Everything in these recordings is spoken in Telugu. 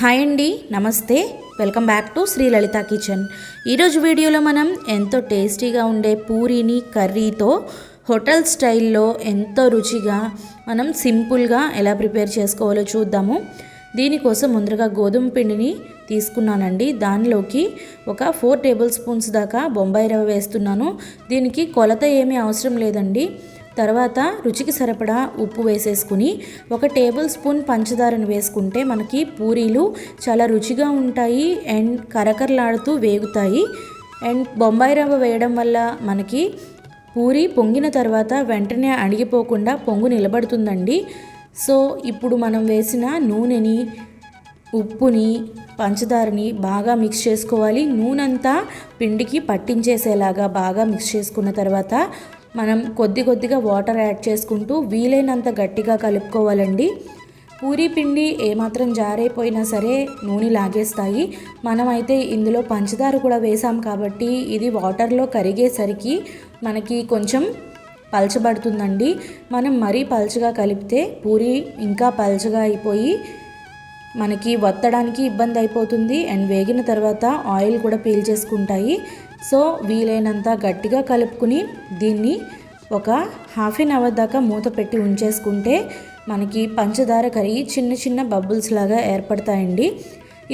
హాయ్ అండి నమస్తే. Welcome back to Shri Lalitha kitchen. ఈరోజు వీడియోలో మనం ఎంతో టేస్టీగా ఉండే పూరీని కర్రీతో హోటల్ స్టైల్లో ఎంతో రుచిగా మనం సింపుల్గా ఎలా ప్రిపేర్ చేసుకోవాలో చూద్దాము. దీనికోసం ముందుగా గోధుమ పిండిని తీసుకున్నానండి. దానిలోకి ఒక ఫోర్ టేబుల్ స్పూన్స్ దాకా బొంబాయి రవ్వ వేస్తున్నాను. దీనికి కొలత ఏమీ అవసరం లేదండి. తర్వాత రుచికి సరిపడా ఉప్పు వేసేసుకుని ఒక టేబుల్ స్పూన్ పంచదారను వేసుకుంటే మనకి పూరీలు చాలా రుచిగా ఉంటాయి అండ్ కరకరలాడుతూ వేగుతాయి. అండ్ బొంబాయి రవ్వ వేయడం వల్ల మనకి పూరి పొంగిన తర్వాత వెంటనే అణిగిపోకుండా పొంగు నిలబడుతుందండి. సో ఇప్పుడు మనం వేసిన నూనెని ఉప్పుని పంచదారని బాగా మిక్స్ చేసుకోవాలి. నూనెంతా పిండికి పట్టించేసేలాగా బాగా మిక్స్ చేసుకున్న తర్వాత మనం కొద్ది కొద్దిగా వాటర్ యాడ్ చేసుకుంటూ వీలైనంత గట్టిగా కలుపుకోవాలండి. పూరి పిండి ఏమాత్రం జారైపోయినా సరే నూనె లాగేస్తాయి. మనమైతే ఇందులో పంచదార కూడా వేసాం కాబట్టి ఇది వాటర్లో కరిగేసరికి మనకి కొంచెం పలచబడుతుందండి. మనం మరీ పలచగా కలిపితే పూరి ఇంకా పలచగా అయిపోయి మనకి వత్తడానికి ఇబ్బంది అయిపోతుంది. అండ్ వేగిన తర్వాత ఆయిల్ కూడా పీల్చేసుకుంటాయి సో వీలైనంత గట్టిగా కలుపుకుని దీన్ని ఒక హాఫ్ అన్ అవర్ దాకా మూత పెట్టి ఉంచేసుకుంటే మనకి పంచదార కరిగి చిన్న చిన్న బబుల్స్ లాగా ఏర్పడతాయండి.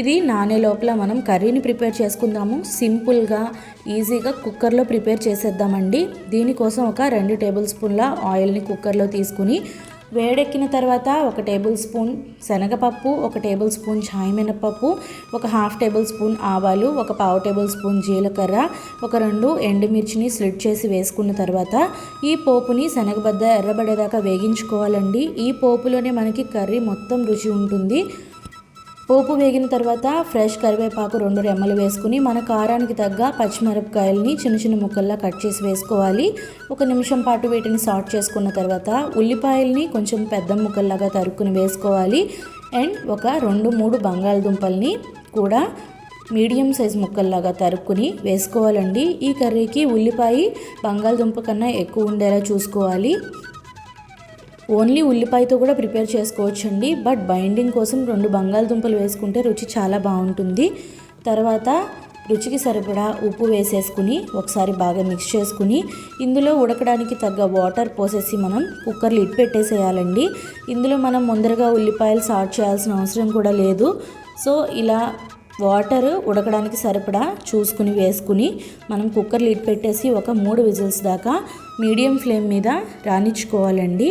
ఇది నానే లోపల మనం కర్రీని ప్రిపేర్ చేసుకుందాము. సింపుల్గా ఈజీగా కుక్కర్లో ప్రిపేర్ చేసేద్దామండి. దీనికోసం ఒక రెండు టేబుల్ స్పూన్ల ఆయిల్ని కుక్కర్లో తీసుకుని వేడెక్కిన తర్వాత ఒక టేబుల్ స్పూన్ శనగపప్పు ఒక టేబుల్ స్పూన్ ఛాయ్ మినపప్పు ఒక హాఫ్ టేబుల్ స్పూన్ ఆవాలు ఒక పావు టేబుల్ స్పూన్ జీలకర్ర ఒక రెండు ఎండుమిర్చిని స్లిట్ చేసి వేసుకున్న తర్వాత ఈ పోపుని శనగబద్ద ఎర్రబడేదాకా వేగించుకోవాలండి. ఈ పోపులోనే మనకి కర్రీ మొత్తం రుచి ఉంటుంది. పోపు వేగిన తర్వాత ఫ్రెష్ కరివేపాకు రెండు రెమ్మలు వేసుకుని మన కారానికి తగ్గ పచ్చిమిరపకాయలని చిన్న చిన్న ముక్కల్లా కట్ చేసి వేసుకోవాలి. ఒక నిమిషం పాటు వీటిని సాట్ చేసుకున్న తర్వాత ఉల్లిపాయల్ని కొంచెం పెద్ద ముక్కల్లాగా తరుక్కుని వేసుకోవాలి. అండ్ ఒక రెండు మూడు బంగాళదుంపల్ని కూడా మీడియం సైజ్ ముక్కల్లాగా తరుక్కుని వేసుకోవాలండి. ఈ కర్రీకి ఉల్లిపాయ బంగాళదుంప కన్నా ఎక్కువ ఉండేలా చూసుకోవాలి. ఓన్లీ ఉల్లిపాయతో కూడా ప్రిపేర్ చేసుకోవచ్చండి బట్ బైండింగ్ కోసం రెండు బంగాళదుంపలు వేసుకుంటే రుచి చాలా బాగుంటుంది. తర్వాత రుచికి సరిపడా ఉప్పు వేసేసుకుని ఒకసారి బాగా మిక్స్ చేసుకుని ఇందులో ఉడకడానికి తగ్గ వాటర్ పోసేసి మనం కుక్కర్ లిడ్ పెట్టేసేయాలండి. ఇందులో మనం ముందరగా ఉల్లిపాయలు సాట్ చేయాల్సిన అవసరం కూడా లేదు. సో ఇలా వాటర్ ఉడకడానికి సరిపడా చూసుకుని వేసుకుని మనం కుక్కర్ లిడ్ పెట్టేసి ఒక మూడు విజిల్స్ దాకా మీడియం ఫ్లేమ్ మీద రాణించుకోవాలండి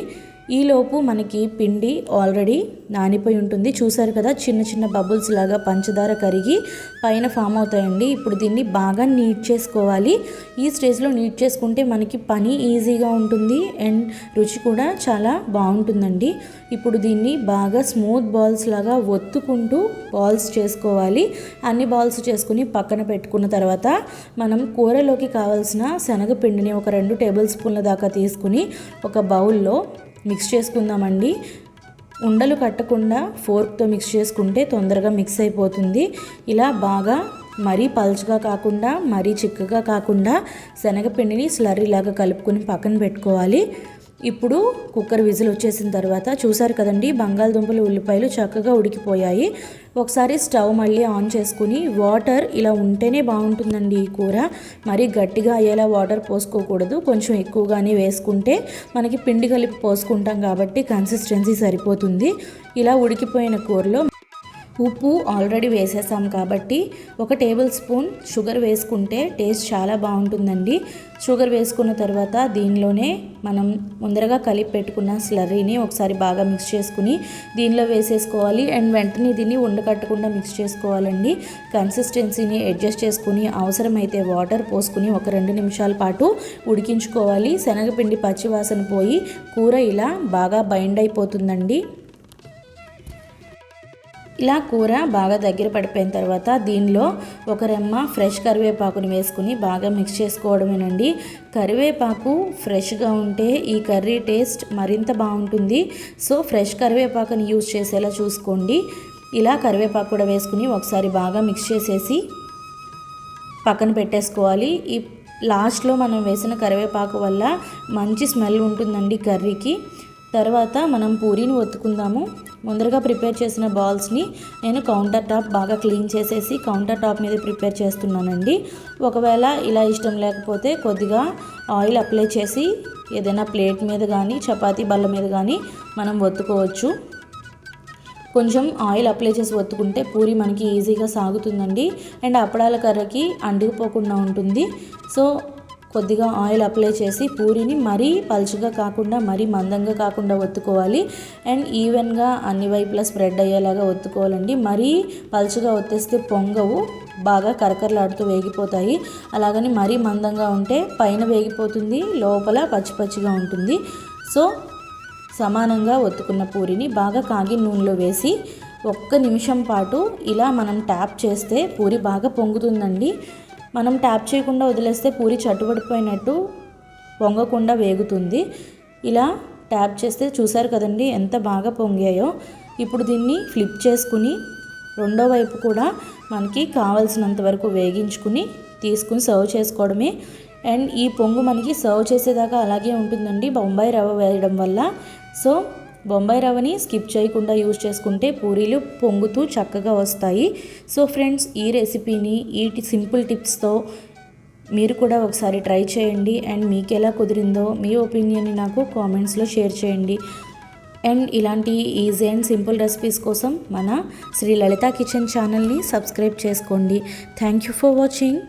ఈలోపు మనకి పిండి ఆల్రెడీ నానిపోయి ఉంటుంది. చూసారు కదా చిన్న చిన్న బబుల్స్ లాగా పంచదార కరిగి పైన ఫామ్ అవుతాయండి. ఇప్పుడు దీన్ని బాగా నీట్ చేసుకోవాలి. ఈ స్టేజ్లో నీట్ చేసుకుంటే మనకి పని ఈజీగా ఉంటుంది అండ్ రుచి కూడా చాలా బాగుంటుందండి. ఇప్పుడు దీన్ని బాగా స్మూత్ బాల్స్ లాగా ఒత్తుకుంటూ బాల్స్ చేసుకోవాలి. అన్ని బాల్స్ చేసుకుని పక్కన పెట్టుకున్న తర్వాత మనం కూరలోకి కావాల్సిన శనగపిండిని ఒక రెండు టేబుల్ స్పూన్ల దాకా తీసుకుని ఒక బౌల్లో మిక్స్ చేసుకుందామండి. ఉండలు కట్టకుండా ఫోర్క్తో మిక్స్ చేసుకుంటే తొందరగా మిక్స్ అయిపోతుంది. ఇలా బాగా మరీ పలుచగా కాకుండా మరీ చిక్కగా కాకుండా శనగపిండిని స్లర్రీలాగా కలుపుకొని పక్కన పెట్టుకోవాలి. ఇప్పుడు కుక్కర్ విజిల్ వచ్చేసిన తర్వాత చూసారు కదండి బంగాళదుంపలు ఉల్లిపాయలు చక్కగా ఉడికిపోయాయి. ఒకసారి స్టవ్ మళ్ళీ ఆన్ చేసుకుని వాటర్ ఇలా ఉంటేనే బాగుంటుందండి ఈ కూర. మరీ గట్టిగా అయ్యేలా వాటర్ పోసుకోకూడదు కొంచెం ఎక్కువగానే వేసుకుంటే మనకి పిండి కలిపి పోసుకుంటాం కాబట్టి కన్సిస్టెన్సీ సరిపోతుంది. ఇలా ఉడికిపోయిన కూరలో ఉప్పు ఆల్రెడీ వేసేసాం కాబట్టి ఒక టేబుల్ స్పూన్ షుగర్ వేసుకుంటే టేస్ట్ చాలా బాగుంటుందండి. షుగర్ వేసుకున్న తర్వాత దీనిలోనే మనం ముందరగా కలిపి పెట్టుకున్న స్లర్రీని ఒకసారి బాగా మిక్స్ చేసుకుని దీనిలో వేసేసుకోవాలి. అండ్ వెంటనే దీన్ని ఉండకట్టకుండా మిక్స్ చేసుకోవాలండి. కన్సిస్టెన్సీని అడ్జస్ట్ చేసుకుని అవసరమైతే వాటర్ పోసుకుని ఒక రెండు నిమిషాల పాటు ఉడికించుకోవాలి. శనగపిండి పచ్చివాసన పోయి కూర ఇలా బాగా బైండ్ అయిపోతుందండి. ఇలా కూర బాగా దగ్గర పడిపోయిన తర్వాత దీనిలో ఒక రెమ్మ ఫ్రెష్ కరివేపాకుని వేసుకుని బాగా మిక్స్ చేసుకోవడమేనండి. కరివేపాకు ఫ్రెష్గా ఉంటే ఈ కర్రీ టేస్ట్ మరింత బాగుంటుంది. సో ఫ్రెష్ కరివేపాకుని యూజ్ చేసేలా చూసుకోండి. ఇలా కరివేపాకు కూడా వేసుకుని ఒకసారి బాగా మిక్స్ చేసేసి పక్కన పెట్టేసుకోవాలి. ఈ లాస్ట్లో మనం వేసిన కరివేపాకు వల్ల మంచి స్మెల్ ఉంటుందండి కర్రీకి. తర్వాత మనం పూరీని ఒత్తుకుందాము. ముందరగా ప్రిపేర్ చేసిన బాల్స్ని నేను కౌంటర్ టాప్ బాగా క్లీన్ చేసేసి కౌంటర్ టాప్ మీద ప్రిపేర్ చేస్తున్నానండి. ఒకవేళ ఇలా ఇష్టం లేకపోతే కొద్దిగా ఆయిల్ అప్లై చేసి ఏదైనా ప్లేట్ మీద కానీ చపాతీ బల్ల మీద కానీ మనం ఒత్తుకోవచ్చు. కొంచెం ఆయిల్ అప్లై చేసి ఒత్తుకుంటే పూరి మనకి ఈజీగా సాగుతుందండి. అండ్ అప్పడాల కర్రకి అంటుకుపోకుండా ఉంటుంది. సో కొద్దిగా ఆయిల్ అప్లై చేసి పూరిని మరీ పలుచగా కాకుండా మరీ మందంగా కాకుండా ఒత్తుకోవాలి. అండ్ ఈవెన్గా అన్ని వైపులా స్ప్రెడ్ అయ్యేలాగా ఒత్తుకోవాలండి. మరీ పలుచగా ఒత్తేస్తే పొంగవు బాగా కరకరలాడుతూ వేగిపోతాయి. అలాగని మరీ మందంగా ఉంటే పైన వేగిపోతుంది లోపల పచ్చి పచ్చిగా ఉంటుంది. సో సమానంగా ఒత్తుకున్న పూరిని బాగా కాగి నూనెలో వేసి ఒక్క నిమిషం పాటు ఇలా మనం ట్యాప్ చేస్తే పూరి బాగా పొంగుతుందండి. మనం ట్యాప్ చేయకుండా వదిలేస్తే పూరి చట్టుబడిపోయినట్టు పొంగకుండా వేగుతుంది. ఇలా ట్యాప్ చేస్తే చూసారు కదండి ఎంత బాగా పొంగాయో. ఇప్పుడు దీన్ని ఫ్లిప్ చేసుకుని రెండో వైపు కూడా మనకి కావలసినంత వరకు వేగించుకుని తీసుకుని సర్వ్ చేసుకోవడమే. అండ్ ఈ పొంగు మనకి సర్వ్ చేసేదాకా అలాగే ఉంటుందండి బొంబాయి రవ్వ వేయడం వల్ల. సో బొంబాయి రవ్వని స్కిప్ చేయకుండా యూజ్ చేసుకుంటే పూరీలు పొంగుతూ చక్కగా వస్తాయి. సో ఫ్రెండ్స్ ఈ రెసిపీని ఈ సింపుల్ టిప్స్తో మీరు కూడా ఒకసారి ట్రై చేయండి. అండ్ మీకు ఎలా కుదిరిందో మీ ఒపీనియన్ని నాకు కామెంట్స్లో షేర్ చేయండి. అండ్ ఇలాంటి ఈజీ అండ్ సింపుల్ రెసిపీస్ కోసం మన శ్రీ లలిత కిచెన్ ఛానల్ని సబ్స్క్రైబ్ చేసుకోండి. Thank you for watching.